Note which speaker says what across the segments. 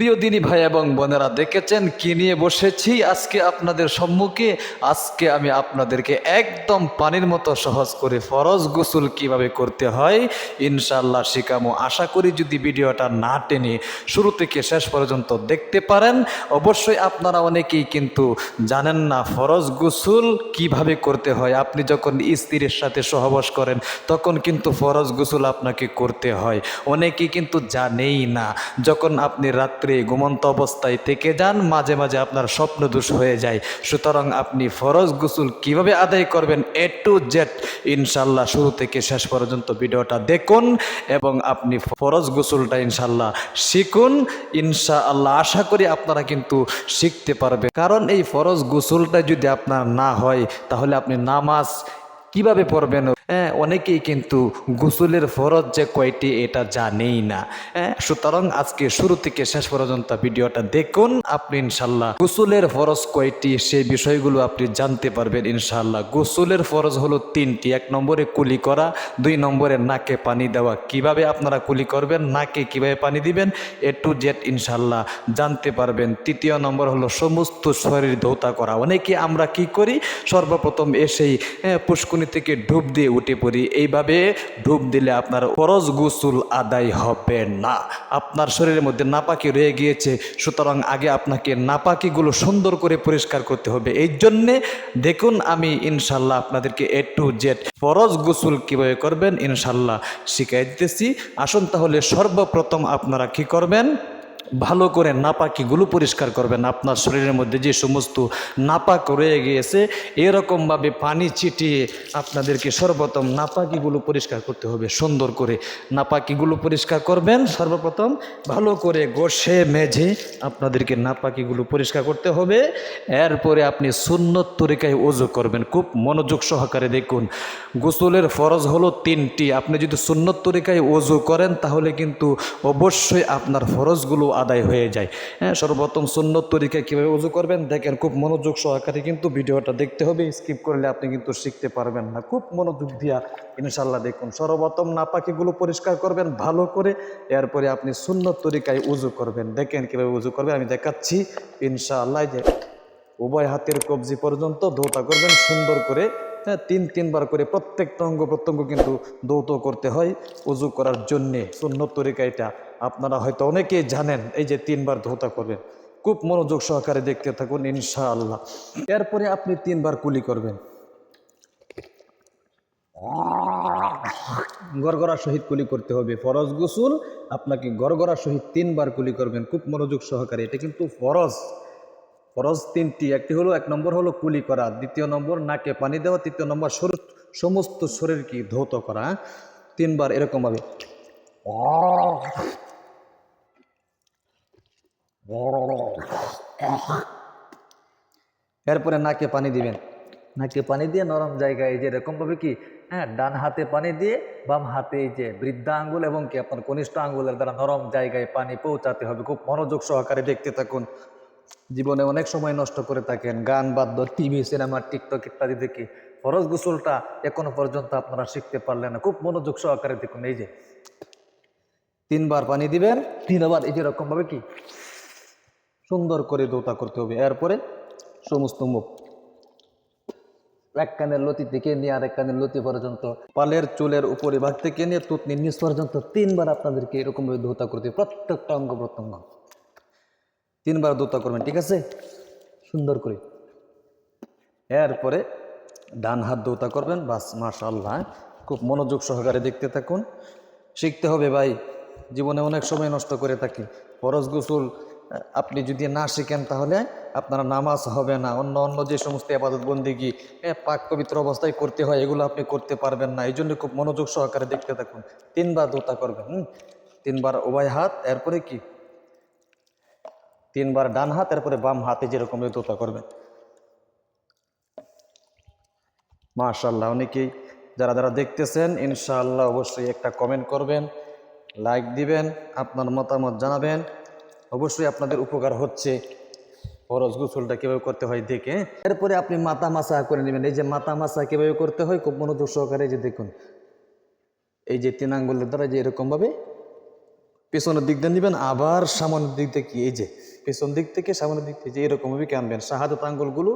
Speaker 1: প্রিয় দিনী ভাই এবং বোনেরা, দেখেছেন কি নিয়ে বসেছি? আজকে আপনাদের সম্মুখে, আজকে আমি আপনাদেরকে একদম পানির মতো সহজ করে ফরজ গোসল কীভাবে করতে হয় ইনশাল্লাহ শিখামো। আশা করি যদি ভিডিওটা না টেনে শুরু থেকে শেষ পর্যন্ত দেখতে পারেন, অবশ্যই আপনারা অনেকেই কিন্তু জানেন না ফরজ গোসল কীভাবে করতে হয়। আপনি যখন স্ত্রীর সাথে সহবাস করেন, তখন কিন্তু ফরজ গোসল আপনাকে করতে হয়। অনেকেই কিন্তু জানেই না, যখন আপনি রাত্রে ঘুমন্ত অবস্থায় থেকে যান, মাঝে মাঝে আপনার স্বপ্ন দোষ হয়ে যায়। সুতরাং আপনি ফরজ গোসল কীভাবে আদায় করবেন এ টু জেড ইনশাল্লাহ শুরু থেকে শেষ পর্যন্ত ভিডিওটা দেখুন এবং আপনি ফরজ গোসলটা ইনশাল্লাহ শিখুন। ইনশাআল্লাহ আশা করি আপনারা কিন্তু শিখতে পারবে। কারণ এই ফরজ গোসলটা যদি আপনার না হয়, তাহলে আপনি নামাজ কীভাবে পড়বেন? হ্যাঁ অনেকেই কিন্তু গোসলের ফরজ যে কয়টি এটা জানেই না। হ্যাঁ সুতরাং আজকে শুরু থেকে শেষ পর্যন্ত ভিডিওটা দেখুন। আপনি ইনশাল্লাহ গোসলের ফরজ কয়টি সেই বিষয়গুলো আপনি জানতে পারবেন ইনশাল্লাহ গোসলের ফরজ হলো তিনটি। এক নম্বরে কুলি করা দুই নম্বরে নাকে পানি দেওয়া। কীভাবে আপনারা কুলি করবেন নাকে কীভাবে পানি দিবেন এ টু জেড ইনশাল্লাহ জানতে পারবেন। তৃতীয় নম্বর হলো সমস্ত শরীর ধৌতা করা। অনেকে আমরা কি করি? সর্বপ্রথম এসেই হ্যাঁ, পুষ্কুনি থেকে ডুব দিয়ে উঠে পড়ি। এইভাবে ডুব দিলে আপনার ফরজ গোসল আদায় হবে না। আপনার শরীরের মধ্যে নাপাকি রয়ে গিয়েছে, সুতরাং আগে আপনাকে নাপাকিগুলো সুন্দর করে পরিষ্কার করতে হবে। এই জন্যে দেখুন আমি ইনশাল্লাহ আপনাদেরকে এ টু জেড ফরজ গোসল কীভাবে করবেন ইনশাল্লাহ শিখাই দিতেছি। আসুন তাহলে সর্বপ্রথম আপনারা কি করবেন? ভালো করে নাপাকিগুলো পরিষ্কার করবেন। আপনার শরীরের মধ্যে যে সমস্ত নাপাক রয়ে গিয়েছে, এরকমভাবে পানি ছিটিয়ে আপনাদেরকে সর্বপ্রথম নাপাকিগুলো পরিষ্কার করতে হবে, সুন্দর করে। নাপাকিগুলো পরিষ্কার করবেন, সর্বপ্রথম ভালো করে গোসে মেঝে আপনাদেরকে নাপাকিগুলো পরিষ্কার করতে হবে। এরপরে আপনি সুন্নত তরিকায় ওজু করবেন, খুব মনোযোগ সহকারে দেখুন। গোসলের ফরজ হলো তিনটি, আপনি যদি সুন্নত তরিকায় ওজু করেন তাহলে কিন্তু অবশ্যই আপনার ফরজগুলো আদায় হয়ে যায়। হ্যাঁ সর্বপ্রথম সুন্নত তরিকায় কীভাবে উজু করবেন? দেখেন, খুব মনোযোগ সহকারে কিন্তু ভিডিওটা দেখতে হবে। স্কিপ করলে আপনি কিন্তু শিখতে পারবেন না। খুব মনোযোগ দিয়া ইনশাল্লাহ দেখুন। সর্বপ্রথম নাপাকিগুলো পরিষ্কার করবেন ভালো করে। এরপরে আপনি সুন্নত তরিকায় উজু করবেন। দেখেন কীভাবে উজু করবেন। আমি দেখাচ্ছি। ইনশাআল্লাহ যে উভয় হাতের কবজি পর্যন্ত ধৌতা করবেন সুন্দর করে। হ্যাঁ তিন, তিনবার করে প্রত্যেকটা অঙ্গ প্রত্যঙ্গ কিন্তু দৌত করতে হয় উজু করার জন্যে। সুন্নত তরিকা এটা আপনারা হয়তো অনেকেই জানেন, এই যে তিনবার ধৌতা করবেন। খুব মনোযোগ সহকারে দেখতে থাকুন, ইনশাআল্লাহ। এরপরে আপনি তিনবার কুলি করবেন। গড়গড়া সহিত কুলি করতে হবে। ফরজ গোসুল, আপনাকে গড়গড়া সহিত তিনবার কুলি করবেন। খুব মনোযোগ সহকারে, এটা কিন্তু ফরজ। ফরজ তিনটি, একটি হলো, এক নম্বর হলো কুলি করা, দ্বিতীয় নম্বর নাকে পানি দেওয়া, তৃতীয় নম্বর শরীর, সমস্ত শরীর কি ধৌত করা? তিনবার এরকমভাবে। এরপরে নাকে পানি দিবেন। নাকে পানি দিয়ে নরম জায়গায় যে এরকমভাবে কি? হ্যাঁ ডান হাতে পানি দিয়ে বাম হাতে এই যে বৃদ্ধা আঙ্গুল এবং কি আপনার কনিষ্ঠ আঙ্গুলের দ্বারা নরম জায়গায় পানি পৌঁছাতে হবে। খুব মনোযোগ সহকারে দেখতে থাকুন। জীবনে অনেক সময় নষ্ট করে থাকেন। গান, বাদ্য, টিভি, সিনেমা, টিকটক ইত্যাদি দেখে ফরজ গোসলটা এখনও পর্যন্ত আপনারা শিখতে পারলেন না। খুব মনোযোগ সহকারে দেখুন এই যে। তিনবার পানি দিবেন। তিনবার এই যে রকমভাবে কি? সুন্দর করে দৌতা করতে হবে। এরপরে সমস্ত মুখ এক কানের লতি থেকে নিয়ে আর এক কানের লতি পর্যন্ত, পালের চুলের উপরে ভাগ থেকে নিয়ে তুতনির নিচ পর্যন্ত তিনবার আপনাদেরকে এরকমভাবে ধোতা করতে প্রত্যেকটা অঙ্গ প্রত্যঙ্গ। তিনবার দোতা করবেন, ঠিক আছে? সুন্দর করে। এরপরে ডান হাত দৌতা করবেন, বাস মাশাল্লাহ খুব মনোযোগ সহকারে দেখতে থাকুন। শিখতে হবে ভাই, জীবনে অনেক সময় নষ্ট করে থাকি। ফরজ গোসল আপনি যদি না শিখেন তাহলে আপনার নামাজ হবে না। অন্য অন্য যে সমস্ত আবাদত বন্দিগি পাক পবিত্র অবস্থায় করতে হয়, এগুলো আপনি করতে পারবেন না। এই জন্য খুব মনোযোগ সহকারে দেখতে থাকুন। তিনবার দোতা করবেন? তিনবার উভয় হাত, এরপরে কি? তিনবার ডান হাত, এরপরে বাম হাতে যেরকম দোতা করবেন। মাশাল্লাহ অনেকেই যারা যারা দেখতেছেন, ইনশাআল্লাহ অবশ্যই একটা কমেন্ট করবেন, লাইক দিবেন, আপনার মতামত জানাবেন। অবশ্যই আপনাদের উপকার হচ্ছে। ফরজ গোসলটা কীভাবে করতে হয় দেখে। এরপরে আপনি মাথা মাসা করে নেবেন। এই যে মাথা মাসা কীভাবে করতে হয় খুব মনোযোগ সহকারে যে দেখুন। এই যে তিন আঙ্গুলের দ্বারা যে এরকমভাবে পেছনের দিক দিয়ে নেবেন, আবার সামনের দিক থেকে এই যে পেছন দিক থেকে সামনের দিক থেকে যে এরকমভাবে আনবেন শাহাদত আঙ্গুলগুলো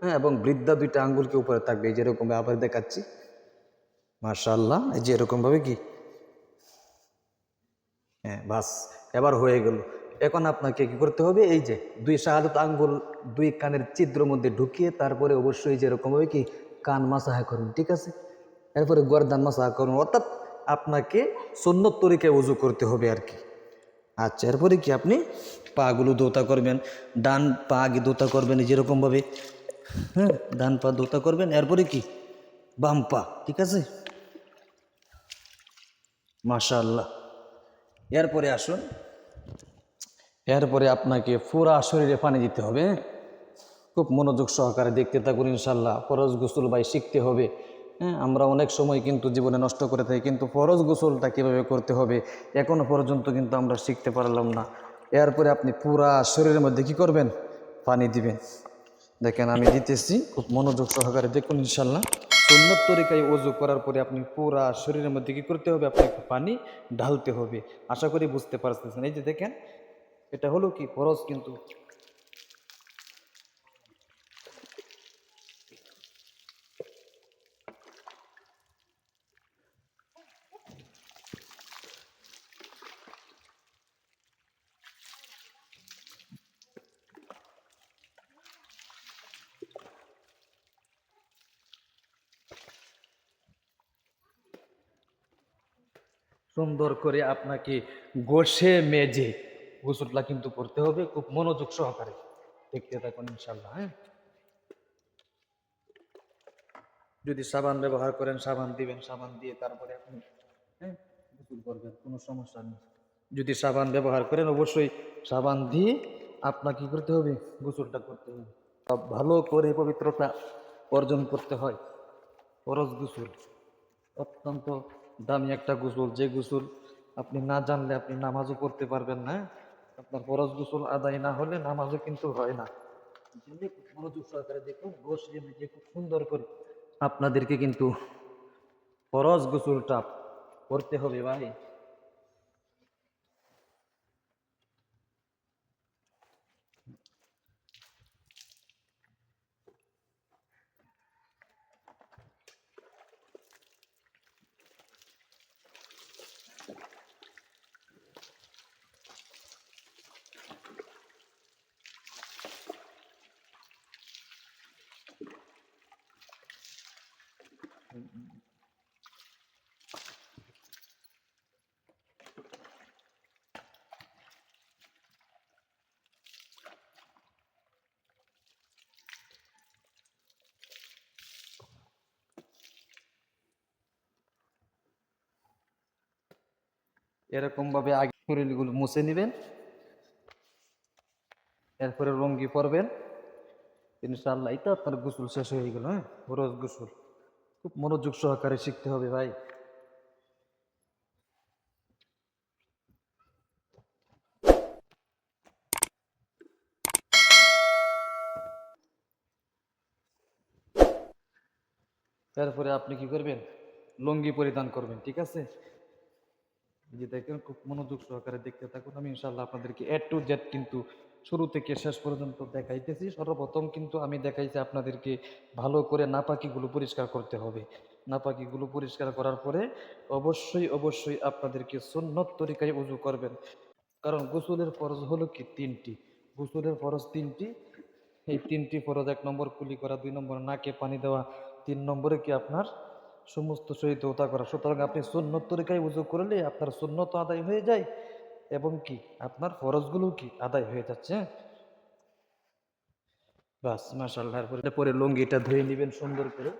Speaker 1: হ্যাঁ এবং বৃদ্ধা দুইটা আঙ্গুলকে উপরে থাকবে। এই যে এরকম আবার দেখাচ্ছি। মার্শাল্লাহ এই যে এরকমভাবে কি? হ্যাঁ বাস, এবার হয়ে গেল। এখন আপনাকে কি করতে হবে? এই যে দুই শাহাদত আঙ্গুল দুই কানের ছিদ্র মধ্যে ঢুকিয়ে তারপরে অবশ্যই যে এরকমভাবে কি, কান মাসাহা করুন, ঠিক আছে? এরপরে গরদান মাসাহা করুন। অর্থাৎ আপনাকে সন্ন্যত তরিকায় উজু করতে হবে আর কি। আচ্ছা এরপরে কি আপনি পাগুলো দোতা করবেন, ডান পা আগে দোতা করবেন যেরকমভাবে হ্যাঁ ডান পা দোতা করবেন, এরপরে কি, বাম পা, ঠিক আছে? মাশাআল্লাহ। এরপরে আসুন এরপরে আপনাকে পুরা শরীরে পানি দিতে হবে? খুব মনোযোগ সহকারে দেখতে থাকুন ইনশাল্লাহ ফরজ গোসল ভাই শিখতে হবে। হ্যাঁ আমরা অনেক সময় কিন্তু জীবনে নষ্ট করে থাকি, কিন্তু ফরজ গোসলটা কীভাবে করতে হবে এখনও পর্যন্ত কিন্তু আমরা শিখতে পারলাম না। এরপরে আপনি পুরা শরীরের মধ্যে কি করবেন? পানি দিবেন। দেখেন আমি দিতেছি, খুব মনোযোগ সহকারে দেখুন ইনশাল্লাহ সুন্নত তরিকায় ওজু করার পরে আপনি পুরা শরীরের মধ্যে কী করতে হবে? আপনাকে পানি ঢালতে হবে। আশা করি বুঝতে পারতেছেন। এই যে দেখেন এটা হলো কি? ফরজ কিন্তু। সুন্দর করে আপনাকে গোসে মেজে গোসলটা কিন্তু করতে হবে, খুব মনোযোগ সহকারে। দেখতে থাকুন ইনশাল্লাহ হ্যাঁ। যদি সাবান ব্যবহার করেন, সাবান দিবেন, সাবান দিয়ে তারপরে আপনি হ্যাঁ গোসল করবেন, কোনো সমস্যা নেই। যদি সাবান ব্যবহার করেন, অবশ্যই সাবান দিয়ে আপনাকে কি করতে হবে? গোসলটা করতে হবে। ভালো করে পবিত্রতা অর্জন করতে হয়। ফরজ গোসল, অত্যন্ত দামি একটা গোসল। যে গোসল আপনি না জানলে আপনি নামাজও পড়তে পারবেন না আপনার ফরজ গোসল আদায় না হলে নামাজও কিন্তু হয় না। মনোযোগ সহকারে দেখুন বসে যে খুব সুন্দর করে আপনাদেরকে কিন্তু ফরজ গোসলটা করতে হবে ভাই। এরকম ভাবে আগে শরীরগুলো মুছে নেবেন। এরপরে লঙ্গি পরবেন। ইনশাআল্লাহ এটা আপনার গোসল শেষ হয়ে গেল হ্যাঁ? রোজ গোসল। খুব মনোযোগ সহকারে শিখতে হবে ভাই। তারপরে আপনি কি করবেন? লুঙ্গি পরিধান করবেন, ঠিক আছে? যে দেখেন, খুব মনোযোগ সহকারে দেখতে থাকুন। আমি ইনশাল্লাহ আপনাদেরকে এ টু জেড কিন্তু শুরু থেকে শেষ পর্যন্ত দেখাইতেছি। সর্বপ্রথম কিন্তু আমি দেখাইছি আপনাদেরকে ভালো করে নাপাকিগুলো পরিষ্কার করতে হবে। নাপাকিগুলো পরিষ্কার করার পরে অবশ্যই অবশ্যই আপনাদেরকে সুন্নত তরিকায় উজু করবেন। কারণ গোসলের ফরজ হলো কি? তিনটি। গোসলের ফরজ তিনটি। এই তিনটি ফরজ এক নম্বর কুলি করা, দুই নম্বর নাকে পানি দেওয়া, তিন নম্বরে কি আপনার সমস্ত শরীর ওতা করা। সুতরাং আপনি সুন্নত তরিকায় উজু করলে আপনার সুন্নত আদায় হয়ে যায়। এবং কি? আপনার ফরজগুলো কি আদায় হয়ে যাচ্ছে? বাস মাসাল্লাহ পরে লুঙ্গিটা ধুয়ে নেবেন সুন্দর করে।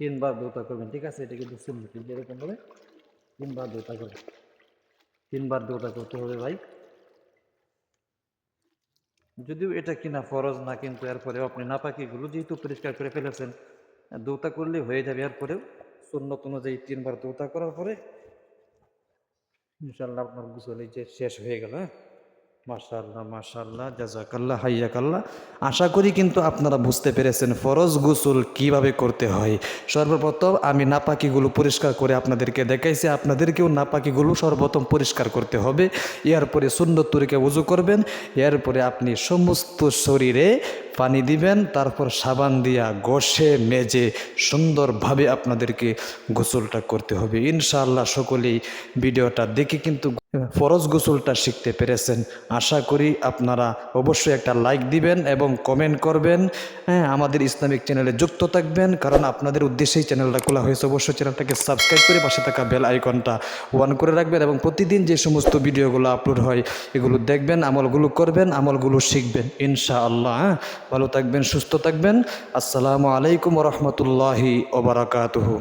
Speaker 1: তিনবার দৌতা করবেন, ঠিক আছে? এটা কিন্তু এরকম বলে তিনবার দুটা করে। তিনবার দুটা করতে হবে ভাই। যদিও এটা কিনা ফরজ না, কিন্তু এরপরে আপনি নাপাকিগুলো যেহেতু পরিষ্কার করে ফেলেছেন দৌতা করলে হয়ে যাবে। এরপরেও সুন্নত অনুযায়ী তিনবার দৌতা করার পরে ইনশাল্লাহ আপনার গুছলি যে শেষ হয়ে গেল হ্যাঁ? মাশাল্লাহ মাশাল্লাহ জাজাকাল্লাহ হাইয়াকাল্লাহ। আশা করি কিন্তু আপনারা বুঝতে পেরেছেন ফরজ গোসল কীভাবে করতে হয়। সর্বপ্রথম আমি নাপাকিগুলো পরিষ্কার করে আপনাদেরকে দেখাইছি। আপনাদেরকেও নাপাকিগুলো সর্বপ্রথম পরিষ্কার করতে হবে। এরপরে সুন্দর তরিকে উজু করবেন। এরপরে আপনি সমস্ত শরীরে পানি দিবেন। তারপর সাবান দিয়া ঘষে, মেজে সুন্দরভাবে আপনাদেরকে গোসলটা করতে হবে। ইনশাআল্লাহ সকলেই ভিডিওটা দেখে কিন্তু ফরজ গোসলটা শিখতে পেরেছেন। আশা করি আপনারা অবশ্যই একটা লাইক দিবেন এবং কমেন্ট করবেন। হ্যাঁ আমাদের ইসলামিক চ্যানেলে যুক্ত থাকবেন। কারণ আপনাদের উদ্দেশ্যেই চ্যানেলটা খোলা হয়েছে। অবশ্যই চ্যানেলটাকে সাবস্ক্রাইব করে পাশে থাকা বেল আইকনটা ওয়ান করে রাখবেন এবং প্রতিদিন যে সমস্ত ভিডিওগুলো আপলোড হয়, এগুলো দেখবেন, আমলগুলো করবেন, আমলগুলো শিখবেন, ইনশাআল্লাহ। হ্যাঁ ভালো থাকবেন, সুস্থ থাকবেন। আসসালামু আলাইকুম রহমতুল্লাহি ওবরাকাতুহু